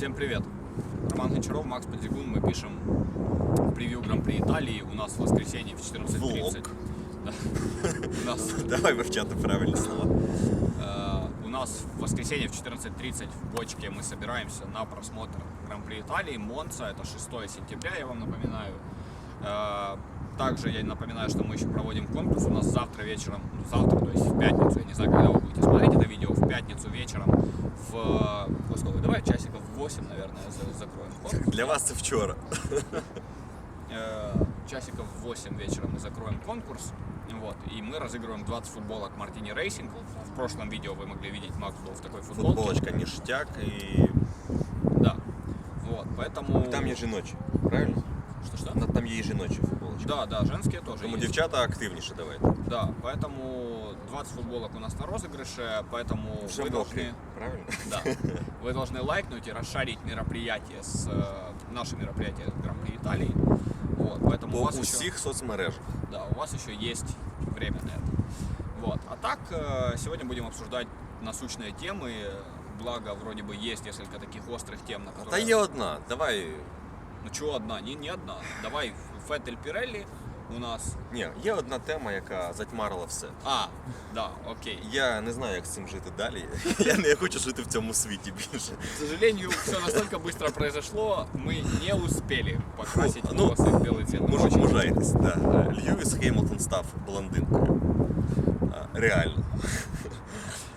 Всем привет! Роман Гончаров, Макс Подзигун. Мы пишем превью Гран-при Италии. У нас в воскресенье в 14.30. Влог. Да. У нас, Давай вивчати правильні слова. э, у нас в воскресенье в 14.30 в бочке мы собираемся на просмотр Гран-при Италии. Монца, это 6 сентября, я вам напоминаю. Э, Также я напоминаю, что мы еще проводим конкурс. У нас завтра вечером, завтра, то есть в пятницу, я не знаю, когда вы будете смотреть это видео, в пятницу вечером в... во сколько? Давай часиков в 8, наверное, за- закроем конкурс. Для вас це вчора. Э, часиков в 8 вечера мы закроем конкурс. Вот, и мы разыгрываем 20 футболок Мартини Рейсинг. В прошлом видео вы могли видеть, Макс был в такой футболке. Футболочка ніштяк і Да. Вот, поэтому... там є жіночі, правильно? Что-что? На- Там є і жіночі футболочки. Да, да, женские тоже Тому есть. дівчата активніше давайте. Да, поэтому 20 футболок у нас на розыгрыше, поэтому Вже вы мокрі, должны, правильно? да, вы должны лайкнуть и расшарить мероприятие с э, наше мероприятие Гран-при Италии. Вот, поэтому у По вас еще- усіх соцмережах. Да, у вас еще есть время на это. Вот. А так, э, сегодня будем обсуждать насущные темы. Благо, вроде бы есть несколько таких острых тем, на которые... Та є одна. Давай. Ну чего одна? Не, не одна. Давай Феттель Пирелли у нас... Ні, є одна тема, яка затьмарила все. А, да, окей. Я не знаю, як з цим жити далі. Я не хочу жити в цьому світі більше. К сожалению, все настолько быстро произошло, мы не успели покрасить Ну, волосы в белый цвет. Мы Може, очень- мужайтесь, да. Е, Льюіс Хеймлтон став блондинкою. Е, Реально.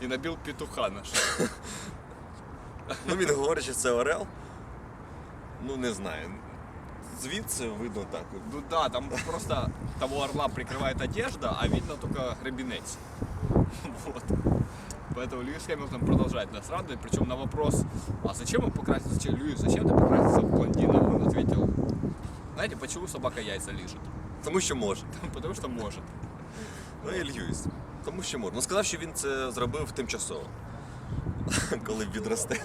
И набил петуха наш. Ну він говорить, що це Орел. Ну не знаю. Звідси видно так. Ну да, там просто того орла прикрывает одежда, а видно только гребенец. Вот. Поэтому Льюис Хэмилтон продолжает нас радовать. Причем на вопрос, а зачем он покрасился? Зачем, Льюис, зачем ты покрасился в блондина? Он ответил, знаете, почему собака яйца лежит? Тому що може. Потому что может. Ну і Льюіс. Тому що може. Ну сказав, що він це зробив тимчасово. Коли відросте.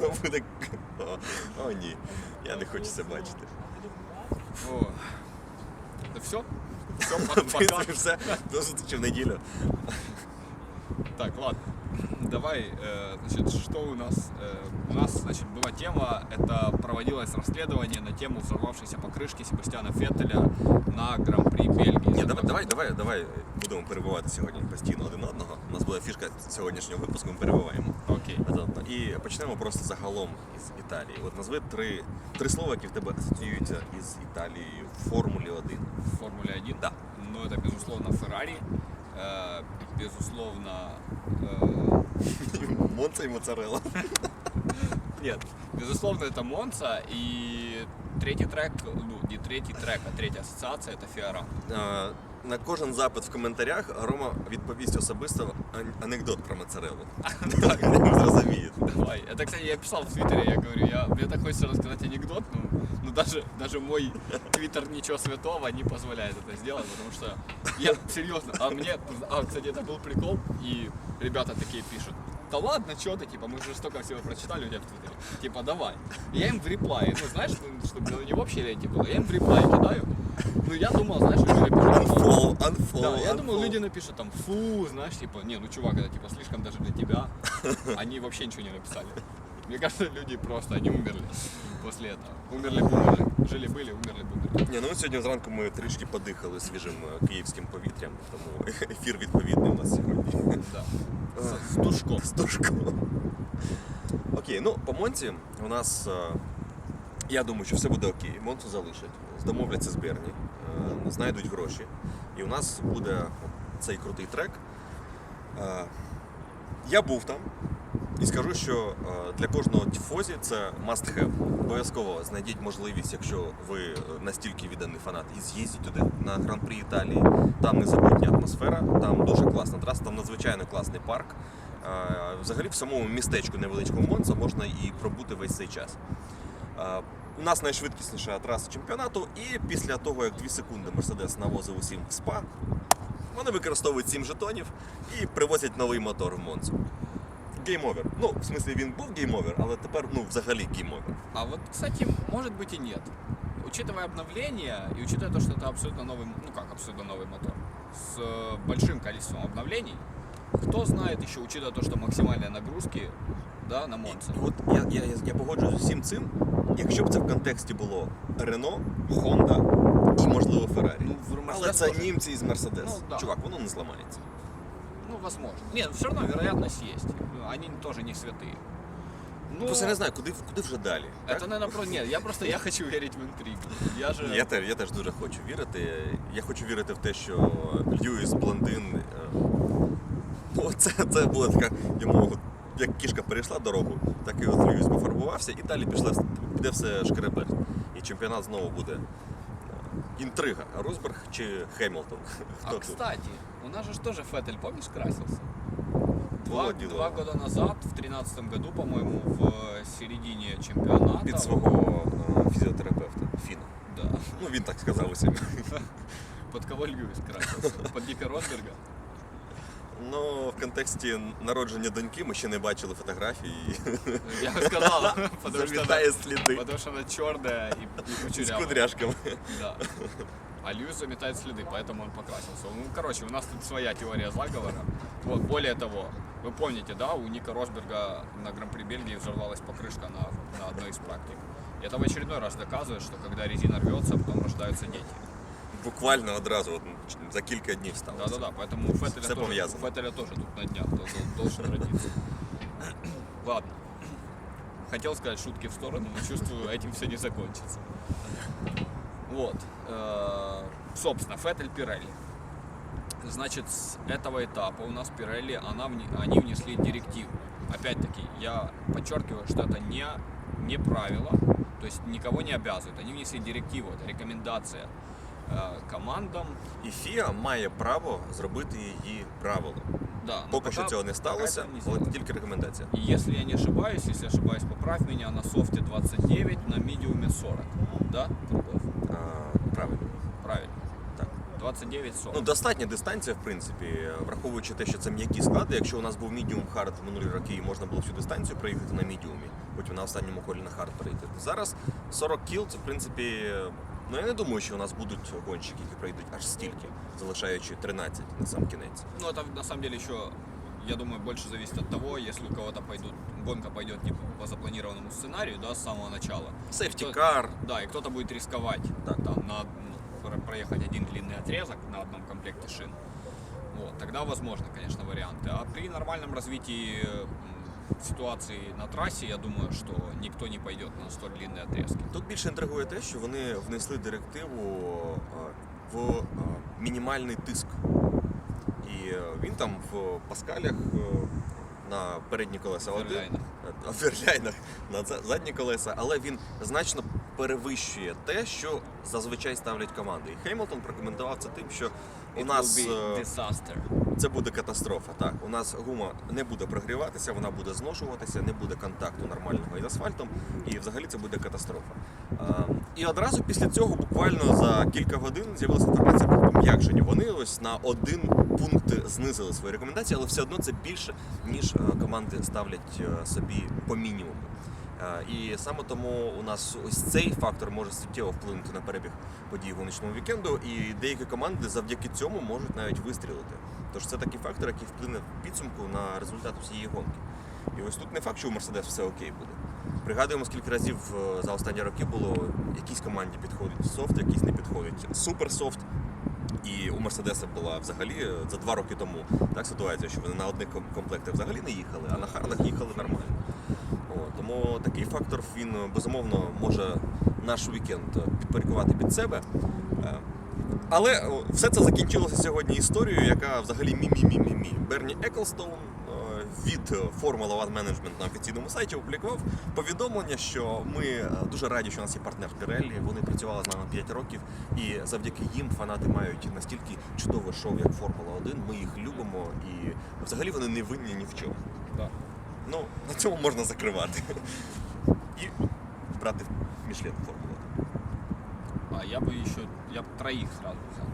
Буде. О, ні. Я не хочу це бачити. О. Да все? Все, пока. все. До зустрічі в неділю. Так, ладно Давай, э, значит, что у нас? Э, у нас, значит, была тема, это проводилось расследование на тему взорвавшейся покрышки Себастьяна Феттеля на Гран-при Бельгии. Ні, давай, давай, давай, давай будемо перебувати сьогодні постійно один одного. У нас буде фішка сьогоднішнього випуску, ми перебуваємо. Окей. Тобто, І почнемо просто загалом із Італії. От назви три, три слова, які в тебе асоціюються із Італією в Формулі 1. В Формуле 1? Да. Ну, это, безусловно, Феррари. э, безусловно... э, Монца і Моцарелла. нет, безусловно, это Монца. И третий трек, ну, не третий трек, а третья ассоциация, это Фиора. Е, На кожен запит в коментарях Рома відповість особисто ан- анекдот про Моцареллу. Так, ви зрозумієте. Давай. Это, кстати, я писал в Твиттере, я говорю, я, мне так хочется рассказать анекдот, ну, ну даже, даже мой Твиттер ничего святого не позволяет это сделать, потому что я серьезно, а мне, а, кстати, это был прикол, и ребята такие пишут, Да ладно, что ты, типа, мы же столько всего прочитали у тебя в Твиттере, типа, давай. Я им в реплай, ну, знаешь, ну, чтобы не в общей ленте было, я им в реплай кидаю, ну, я думал, знаешь, люди напишут, Unfollow, unfollow, да, я думал, люди напишут там фу, знаешь, типа, не, ну чувак, это типа слишком даже для тебя. Они вообще ничего не написали. Мне кажется, люди просто, они умерли после этого. Умерли бумерли. Жили-были, умерли бумерли. Ні, ну сьогодні зранку ми трішки подихали свіжим е, київським повітрям, тому ефір відповідний у нас сьогодні. Да. С, с душком. З душком. Окей, ну по Монці у нас. е, Я думаю, що все буде окей. Монцу залишать, домовляться з Берні, е, знайдуть гроші. І у нас буде цей крутий трек. Я був там і скажу, що е, для кожного тіфозі це must have. Обов'язково знайдіть можливість, якщо ви е, настільки відданий фанат, і з'їздіть туди на Гран-прі Італії. Там незабутня атмосфера, там дуже класна траса, там надзвичайно класний парк. Е, Взагалі в самому містечку невеличкому Монца можна і пробути весь цей час. У нас найшвидкісніша траса чемпіонату, і після того, як 2 секунди Мерседес навозив усім в спа, вони використовують 7 жетонів і привозять новий мотор в Монцу. Гейм-овер. Ну, в смислі, він був гейм-овер, але тепер ну, взагалі гейм-овер. А вот, кстати, может быть и нет. Учитывая обновления и учитывая то, что это абсолютно новый, ну как абсолютно новый мотор, с э, большим количеством обновлений, кто знает еще, учитывая то, что максимальные нагрузки, да, на І, Монце. і от я, я, я, я погоджуюсь з усім цим. Якщо б це в контексті було Рено, Honda і, можливо, Феррарі. Ну, в Але Mercedes це тоже. німці із Мерседес. Ну, да. Чувак, воно не зламається. Возможно. Нет, все равно вероятность есть. Они тоже не святые. Ну, Просто не знаю, куди, куди вже далі. так? это, наверное, просто... Нет, я просто, я хочу верить в интригу. Я же... Я теж, я теж дуже хочу вірити. Я хочу вірити в те, що Льюіс блондин. е, Ну, це, це була така йому, як кішка перейшла дорогу, так і от Льюіс пофарбувався, і далі пішла, піде все шкереберть. І чемпіонат знову буде. е, Інтрига. Росберг чи Хемілтон? А, Хто тут? кстати, у нас же ж тоже Феттель, помнишь, красился? Было Два, дело. два года назад, в тринадцатом году, по-моему, в э, середине чемпионата. Під свого е, фізіотерапевта Фіна. Да. Ну він так сказав усім. Под кого Льюис красился? Под Ника Росберга? Ну, в контексті народження доньки ми ще не бачили фотографії. Я бы сказал, потому что, Замітає она, сліди потому что она черная и, и з кучерявая. кудряшками. Да. А Льюис заметает следы, поэтому он покрасился. Ну, короче, у нас тут своя теория заговора. Вот, более того, вы помните, да, у Ника Росберга на Гран-при Бельгии взорвалась покрышка на, на одной из практик. И это в очередной раз доказывает, что когда резина рвется, потом рождаются дети. Буквально одразу, от, за кілька днів сталося. Да-да-да, поэтому у Феттеля, Все тоже, у Феттеля тоже тут на днях дол- должен родиться. Ладно. Хотел сказать шутки в сторону, но чувствую, этим все не закончится. Вот. Э, Собственно, Феттель Пирелли. Значит, с этого этапа у нас Пирелли, она, вне- они внесли директиву. Опять-таки, я подчеркиваю, что это не, не правило, то есть никого не обязывает. Они внесли директиву, это рекомендация э, командам. І ФІА має право зробити її правилом. Да, но Поки пока- що цього не пока сталося, этого не але це сделали. тільки рекомендація. И если я не ошибаюсь, если ошибаюсь, поправь меня, на софте 29, на медиуме 40. Да, кругов? А, Правильно. Правильно. Так. 29 40. Ну, достатня дистанція, в принципі, враховуючи те, що це м'які склади. Якщо у нас був мідіум хард в минулі роки, і можна було всю дистанцію проїхати на мідіумі, потім на останньому колі на хард перейти. Зараз 40 кіл, це в принципі. Ну я не думаю, що у нас будуть гонщики, які пройдуть аж стільки, залишаючи 13 на сам кінець. Ну, это на самом деле еще, я думаю, больше зависит от того, если у кого-то пойдут, гонка пойдет не по запланированному сценарию, да, с самого начала. Сейфті Кто- кар, Да, и кто-то будет рисковать Так. там на ну, про- проехать один длинный отрезок на одном комплекте шин. Вот, тогда возможно, конечно, варианты. А при нормальном развитии м, ситуации на трассе, я думаю, что никто не пойдет на столь длинные отрезки. Тут більше інтригує те, що вони внесли директиву е, в е, мінімальний тиск. Він там в паскалях е, на передні колеса один, Верлайнах. е, в верлайнах на задні колеса, але він значно перевищує те, що зазвичай ставлять команди. І Хеймлтон прокоментував це тим, що у It нас will be е, disaster. Це буде катастрофа. Так, у нас гума не буде прогріватися, вона буде зношуватися, не буде контакту нормального із асфальтом, і взагалі це буде катастрофа. А, і одразу після цього, буквально за кілька годин, з'явилася інформація про пом'якшення. Вони ось на один пункт знизили свої рекомендації, але все одно це більше, ніж е, команди ставлять е, собі по мінімуму. Е, І саме тому у нас ось цей фактор може суттєво вплинути на перебіг подій гоночного вікенду, і деякі команди завдяки цьому можуть навіть вистрілити. Тож це такий фактор, який вплине в підсумку на результат усієї гонки. І ось тут не факт, що у Мерседес все окей буде. Пригадуємо, скільки разів е, за останні роки було якійсь команді підходить софт, якийсь не підходить суперсофт. І у Мерседеса була взагалі е, за два роки тому так ситуація, що вони на одних комплектах взагалі не їхали, а на хардах їхали нормально. О, тому такий фактор він безумовно може наш вікенд е, підпорядкувати під себе. Е, Але все це закінчилося сьогодні історією, яка взагалі мі-мі-мі-мі-мі. Берні Еклстоун е, від е, Formula One Management на офіційному сайті опублікував повідомлення, що ми е, дуже раді, що у нас є партнер Pirelli, Вони працювали з нами 5 років, і завдяки їм фанати мають настільки чудове шоу, як Формула 1. Ми їх любимо, і взагалі вони не винні ні в чому. Да. Ну, на цьому можна закривати. І брати Мішлен Формулу. А я бы еще, я бы троих сразу взял.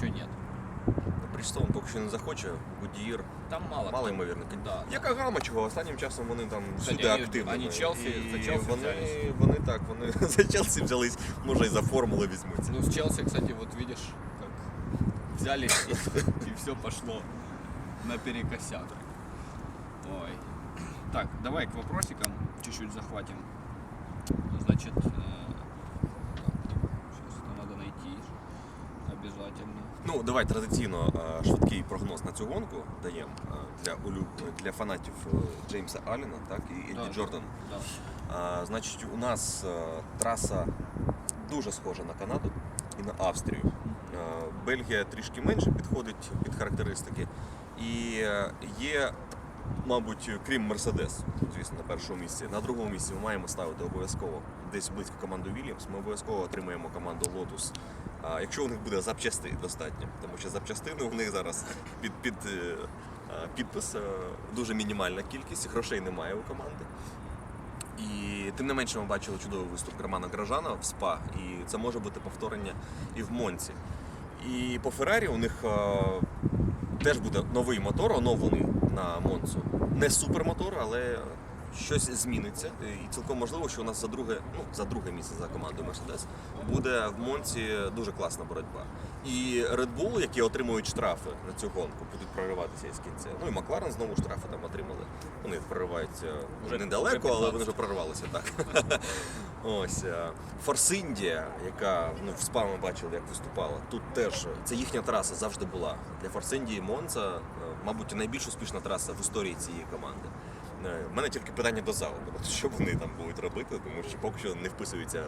Че нет? Бріджстоун поки що не захоче, Гудіїр Там мало. мало кто. ймовірно. Да. Яка гама чого? Останнім часом вони там Кстати, всюди вони- активні. вони Челсі- і за Челсі вони, взялись. вони так, вони за Челсі взялись, може і за формули візьмуться. Ну, с Челси, кстати, вот видишь, как взяли и, все пошло. наперекосяк. Ой. Так, давай к вопросикам чуть-чуть захватим. Значит, Ну, давай традиційно е, швидкий прогноз на цю гонку даємо е, для улюб... для фанатів е, Джеймса Аллена, так і Еді Да. Джордана. Да. Значить, у нас траса дуже схожа на Канаду і на Австрію. Бельгія трішки менше підходить під характеристики. І є, мабуть, крім Мерседес, звісно, на першому місці. На другому місці ми маємо ставити обов'язково десь близько команду Вільямс. Ми обов'язково отримаємо команду. А, якщо у них буде запчастин достатньо, тому що запчастини у них зараз під, під е, підпис е, дуже мінімальна кількість, грошей немає у команди. І тим не менше ми бачили чудовий виступ Романа Гражана в СПА, і це може бути повторення і в Монці. І по Феррарі у них е, теж буде новий мотор, оновлений на Монцу. Не супермотор, але щось зміниться. І цілком можливо, що у нас за друге, ну, за друге місце за командою Mercedes буде в Монці дуже класна боротьба. І Red Bull, які отримують штрафи на цю гонку, будуть прориватися із кінця. Ну і Макларен знову штрафи там отримали. Вони прориваються Вже- вже недалеко, але вони вже прорвалися так. Ось е, Форс Індія, яка ну в СПА ми бачили, як виступала. Тут теж це їхня траса завжди була. Для Форс Індії Монца, е, мабуть, найбільш успішна траса в історії цієї команди. Е, У мене тільки питання до залу, що вони там будуть робити, тому що поки що не вписуються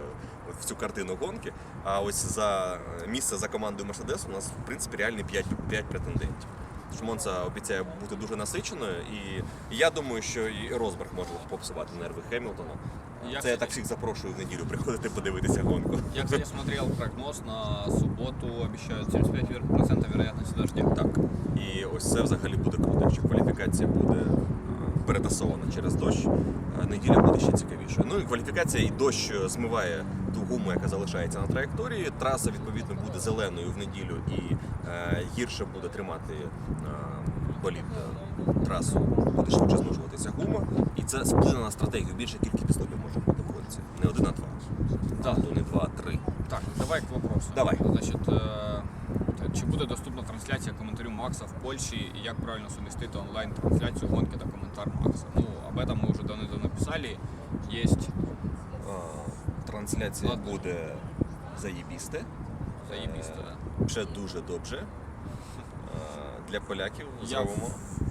в цю картину гонки. А ось за е, місце за командою Мерседес у нас в принципі реальні 5, 5 претендентів. Тож Монца обіцяє бути дуже насиченою, і я думаю, що і Розберг може попсувати нерви Хемілтону. Я, Це я так всіх запрошую в неділю приходити подивитися гонку. Я, кстати, смотрел прогноз на субботу, обещают 75% вероятности дождя. Так. І ось це взагалі буде круто, якщо кваліфікація буде е, перетасована через дощ, е, неділя буде ще цікавішою. Ну і кваліфікація і дощ е, змиває ту гуму, яка залишається на траєкторії. Траса відповідно буде зеленою в неділю і е, гірше буде тримати е, болід е, трасу, буде швидше зношуватися гума. І це вплине на стратегію. Більша кількість підстопів може бути в гонці. Не один, а два. Да. А то не два, а три. Так, давай к вопросу. Давай. Значить, е, чи буде доступна трансляція коментарю Макса в Польщі і як правильно сумістити онлайн-трансляцію гонки та коментар Макса? Ну, об этом мы уже давно-давно писали. Есть Е, Трансляція Ладно. буде заєбісте. заебисто, да. Ще дуже добре. Для поляків Я зробимо.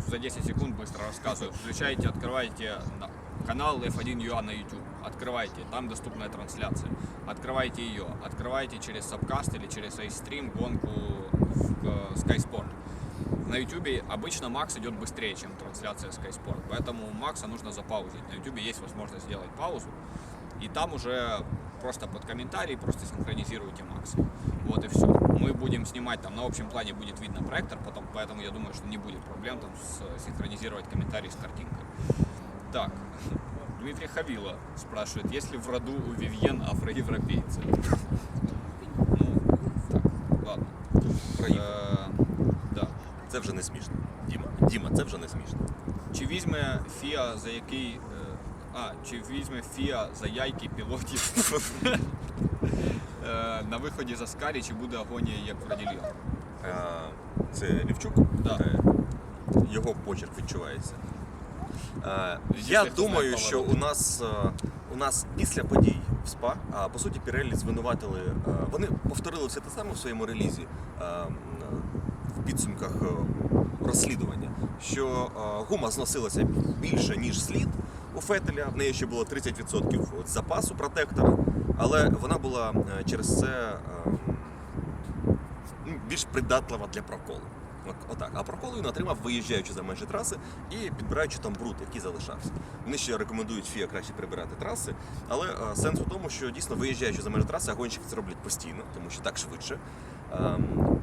за 10 секунд быстро рассказываю. Включаете, открываете да, канал F1UA на YouTube. Открывайте, там доступная трансляция. Открывайте ее. Открывайте через Subcast или через iStream гонку э, Sky Sport. На YouTube обычно Макс идет быстрее, чем трансляция Sky Sport. Поэтому Макса нужно запаузить. На YouTube есть возможность сделать паузу. И там уже просто под комментарий просто синхронизируйте Макса. Вот и все. Мы будем снимать там на общем плане будет видно проектор, потом, поэтому я думаю, что не будет проблем там с- синхронизировать комментарий с картинкой. Так, Дмитрий Хавила спрашивает, есть ли в роду у Вивьен афроевропейцы? Ну, так, ладно. Проїхали. Е, да. Це вже не смішно. Діма, Діма, це вже не смішно. Чи візьме Фіа за який. е, А, чи візьме Фіа за яйки пілотів е, на виході з Аскарі, чи буде агонія як в Раділі? Е, Це Лівчук. Да. Е, Його почерк відчувається. Е, Я думаю, що у нас, е, у нас після подій в СПА, а по суті Піреллі звинуватили. е, Вони повторили все те саме в своєму релізі е, в підсумках е, розслідування, що е, гума зносилася більше, ніж слід у Фетеля. В неї ще було 30% запасу протектора, але вона була е, через це е, ну, більш придатлива для проколу. Отак. А прокол він отримав, виїжджаючи за межі траси і підбираючи там бруд, який залишався. Вони ще рекомендують ФІА краще прибирати траси, але е, сенс у тому, що дійсно виїжджаючи за межі траси, а гонщики це роблять постійно, тому що так швидше. Ем,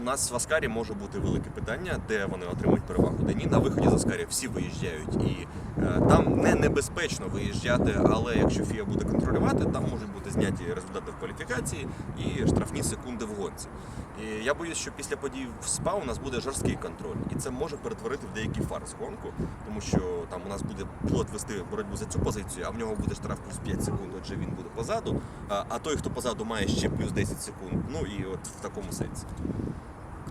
у нас в Аскарі може бути велике питання, де вони отримують перевагу, де ні. На виході з Аскарі всі виїжджають, і е, там не небезпечно виїжджати, але якщо ФІА буде контролювати, там можуть бути зняті результати в кваліфікації і штрафні секунди в гонці. І я боюсь, що після подій в СПА у нас буде жорсткий контроль, і це може перетворити в деякий фарс гонку, тому що там у нас буде пілот вести боротьбу за цю позицію, а в нього буде штраф плюс 5 секунд, отже він буде позаду. А, а той, хто позаду, має ще плюс 10 секунд. Ну і от в такому сенсі.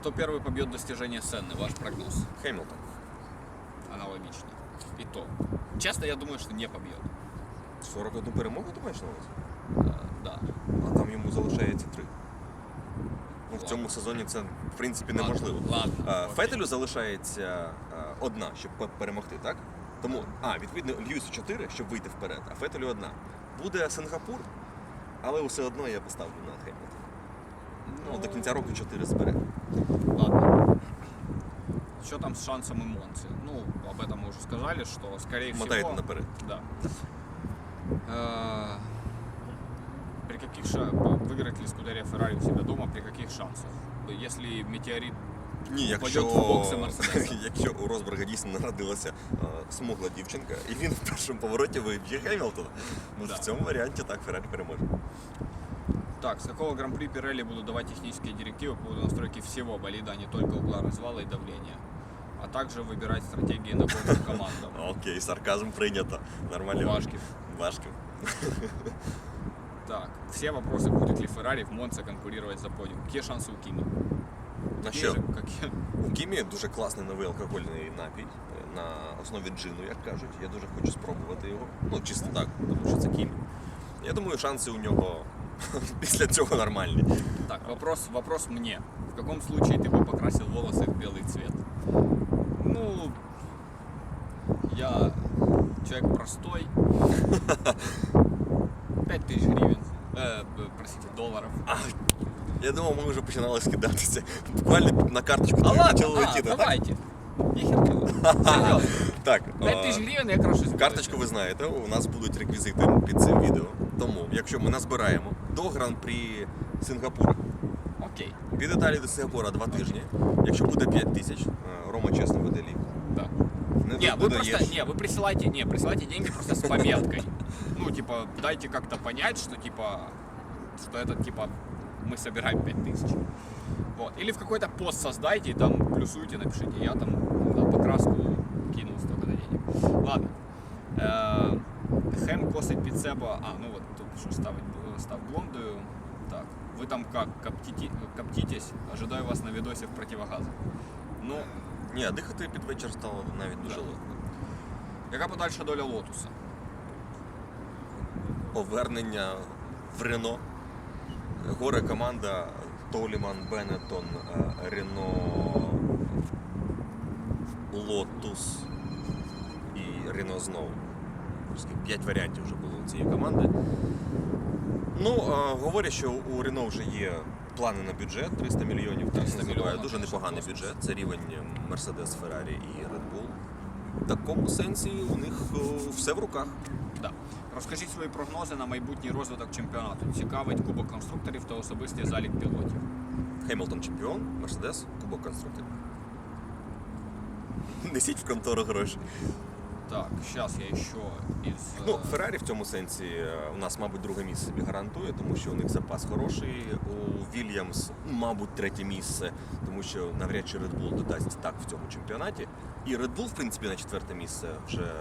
Кто первый побьет достижение Сенны? Ваш прогноз Хемілтон. аналогичный. И то. Честно, я думаю, что не побьет. 41 перемогу ти маєш на увазі? Э, Да. А там йому залишається три. Ну, в Ладно. цьому сезоні це, в принципі, Ладно, неможливо. Ладно. А, окей. Фетелю залишається а, одна, щоб пе- перемогти, так? Тому, а, відповідно, Льюісу 4, щоб вийти вперед, а Фетелю одна. Буде Сингапур, але все одно я поставлю на Хемілтона. Ну, до кінця року 4 збере. Ладно. Что там с шансом и Монцы? Ну, об этом мы уже сказали, что скорее Мотает всего... наперед. Да. Э, При каких ша... выиграет ли Скудерия Феррари у себя дома, при каких шансах? Если метеорит Ні, Упадет якщо, в бокси Мерседеса. якщо у Росберга дійсно народилася а, смугла дівчинка, і він в першому повороті виб'є Хемілтона, ну Да. в цьому варіанті так Феррарі переможе. Так, с какого гран-при Пирелли будут давать технические директивы по поводу настройки всего болида, а не только угла развала и давления? А также выбирать стратегии набора командам. Окей, сарказм прийнято. Нормально. Важкив. Важків. Так, все вопросы, будет ли Феррари в Монце конкурировать за подиум. Какие шансы у Кими? На Такие що? же, какие- У Кімі дуже класний новий алкогольний напій е, на основі джину, як кажуть. Я дуже хочу спробувати його. Ну, чисто так, тому що це Кімі. Я думаю, шанси у нього після цього нормальні. Так, вопрос, вопрос мне. В каком случае ты бы покрасил волосы в белый цвет? Ну, я человек простой. 5000 гривен. Э, б- простите, долларов. А, я думав, ми вже починали скидатися. Буквально на карточку А тобі ладно, почали а, летіти. так? давайте. Нихер делать. Серьезно. Так, 5000 е, гривен я крашусь. в Карточку белый ви знаєте, у нас будуть реквізити під цим відео. Тому, якщо ми назбираємо до гран-прі Сингапура, цвет. Окей, від Італії до Сингапура два тижні. Якщо буде 5 тисяч, е, Рома чесно веде ліг. да. Не Не, вы додаєш. просто, не, вы присылайте, не, присылайте деньги просто с пометкой. Ну, типа, дайте как-то понять, что, типа, что это, типа, мы собираем 5000. Вот. Или в какой-то пост создайте и там плюсуйте, напишите, я там на покраску кинул столько денег. Ладно. Э, Хем косить під себе. А, ну вот тут що ставить, став блондою. Так. Ви там как, коптите, коптитесь, ожидаю вас на відосі в противогазах. Ну, Ні, дихати під вечір стало навіть дуже Да. легко. яка подальша доля лотуса? Повернення в Рено. Горе команда Толіман, Бенетон, е, Рено, Лотус Рено знову. П'ять варіантів вже було у цієї команди. Ну, говорять, що у Рено вже є плани на бюджет 300 мільйонів. так 300 називають. мільйонів, Дуже непоганий бюджет. Це рівень Mercedes, Ferrari і Red Bull. В такому сенсі у них е, все в руках. Да. Розкажіть свої прогнози на майбутній розвиток чемпіонату. Цікавить кубок конструкторів та особистий залік пілотів. Хемілтон чемпіон, Мерседес, Кубок конструкторів. Несіть в контору гроші. Так, зараз я ще із. Ну, е, Феррарі в цьому сенсі е, у нас, мабуть, друге місце собі гарантує, тому що у них запас хороший. У Вільямс, мабуть, третє місце, тому що навряд чи Red Bull додасть так в цьому чемпіонаті. І Red Bull, в принципі, на четверте місце вже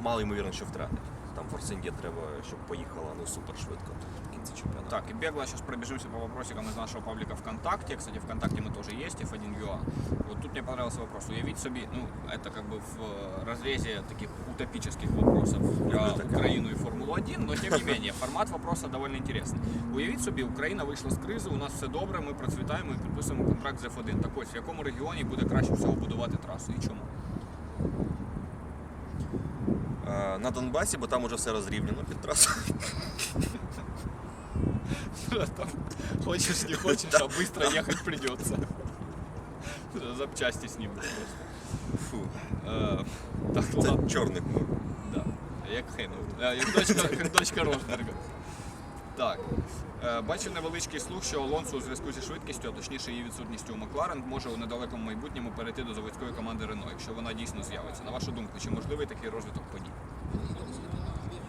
мало ймовірно, що втратить Там Форсинді треба, щоб поїхала ну супер швидко в кінці чемпіонату. Так, и бегло сейчас пробежимся по вопросикам из нашего паблика ВКонтакте. Кстати, ВКонтакте мы тоже есть, F1.ua. Вот тут мне понравился вопрос. Уявить себе, ну, это как бы в э, разрезе таких утопических вопросов про Люблю такое. Украину и Формулу-1, но тем не менее, формат вопроса довольно интересный. Уявіть собі, Україна вийшла з кризи, у нас все добре, ми процвітаємо і підписуємо контракт з F1. Так ось, в якому регіоні буде краще всього будувати трасу і чому? Е, На Донбасі, бо там уже все розрівняно під трасою. Там хочешь, не хочешь, а быстро ехать придется. Запчасти снимут просто. Фу, Е, Так, ладно. це чорний хмур. Да. Як Хеймл. Е, Як дочка, як дочка Росберга. Так. Е, Бачив невеличкий слух, що Алонсо у зв'язку зі швидкістю, а точніше її відсутністю у Макларен, може у недалекому майбутньому перейти до заводської команди Рено, якщо вона дійсно з'явиться. На вашу думку, чи можливий такий розвиток подій?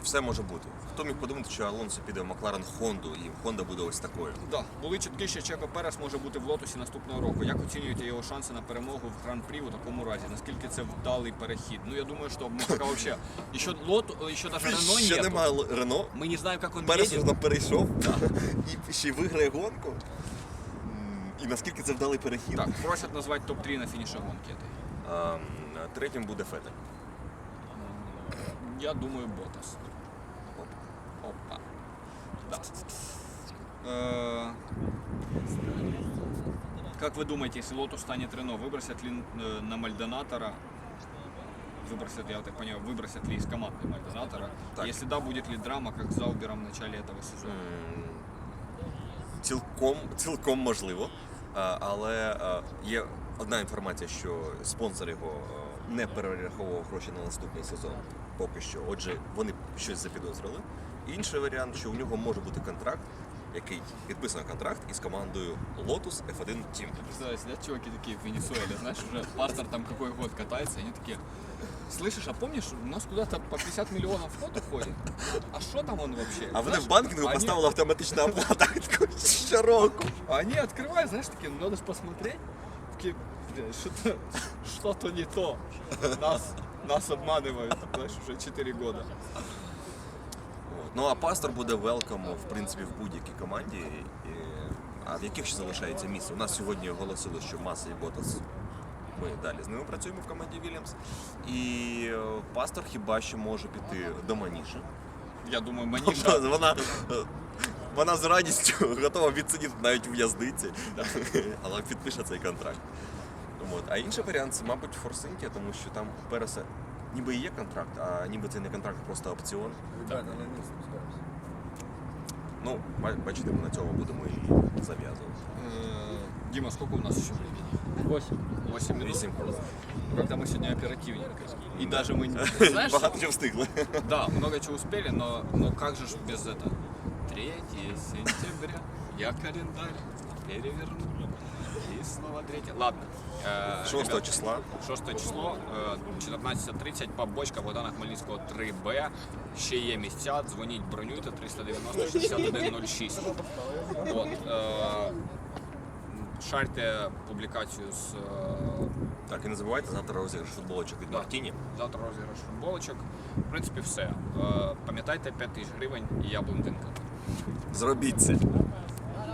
Все може бути. Хто міг подумати, що Алонсо піде в Макларен Хонду, і Хонда буде ось такою. Да, були чутки, що Чеко Перес може бути в лотосі наступного року. Як оцінюєте його шанси на перемогу в гран-прі у такому разі? Наскільки це вдалий перехід? Ну я думаю, що мы пока вообще еще лот, еще даже Рено Ще нету. немає Л- Рено. Мы не знаем, как он Перес едет. вже там перейшов і ще й виграє гонку. М, і наскільки це вдалий перехід. Так, просят назвать топ-3 на финише гонки этой. А, третім буде Фетель. Я думаю, Ботас. Опа. Да. Э, Как вы думаете, если Лотус станет Рено, выбросят ли э, на Мальдонатора? Выбросят, я так понимаю, выбросят ли из команды Мальдонатора? Так. Если да, будет ли драма, как с Заубером в начале этого сезона? М, Цілком, цілком можливо. А, Але а, є одна інформація, що спонсор його а, не перераховував гроші на наступний сезон поки що. Отже, вони щось запідозрили. Інший варіант, що у нього може бути контракт, який підписано контракт із командою Lotus F1 Team. Представляешь, сидят чуваки такие в Венесуэле, знаешь, уже пастор там какой год катается, они такие, слышишь, а помнишь, у нас куда-то по 50 миллионов вход уходит? А что там он вообще? А вони Знаешь, в банкінгу они- поставили автоматична оплата щороку. А Они открывают, знаешь, такие, ну надо же посмотреть. Такие, «Бля, что-то, что-то не то. Нас, нас обманывают, знаешь, уже 4 года. Ну а пастор буде велком, в принципі, в будь-якій команді. І, а в яких ще залишається місце? У нас сьогодні оголосили, що Маса і Ботас. Ми далі з ними працюємо в команді Вільямс. І е, пастор хіба що може піти до Маніша. Я думаю, Маниша, Вона, вона з радістю готова відсидіти навіть в в'язниці, але підпише цей контракт. От. А інший варіант це, мабуть, Форсинтія, тому що там у Переса ніби і є контракт, а ніби це не контракт, а просто опціон. Ребята, на месте спускаемся. Ну, ба- бачите, ми на цьому будемо і зав'язувати. Э, Дима, сколько у нас еще времени? 8. 8 минут? Вісім хвилин. Как-то мы сегодня оперативненько. И даже мы, знаешь, Багато чого встигли. Да, много чего успели, но, но как же ж без этого? 3 сентября я календарь переверну. И снова 3. Ладно. Э, 6 числа 6 число, е, 14.30, побочка Богдана Хмельницького 3Б. Ще є місця, дзвоніть, бронюйте 390 6106. От, е, шарте публікацію з е, Так, і не забувайте, завтра розіграш футболочок від. Мартіні. завтра розіграш футболочок. В принципі, все. Е, Пам'ятайте 5 тисяч гривень і я блондинка. Зробіть це.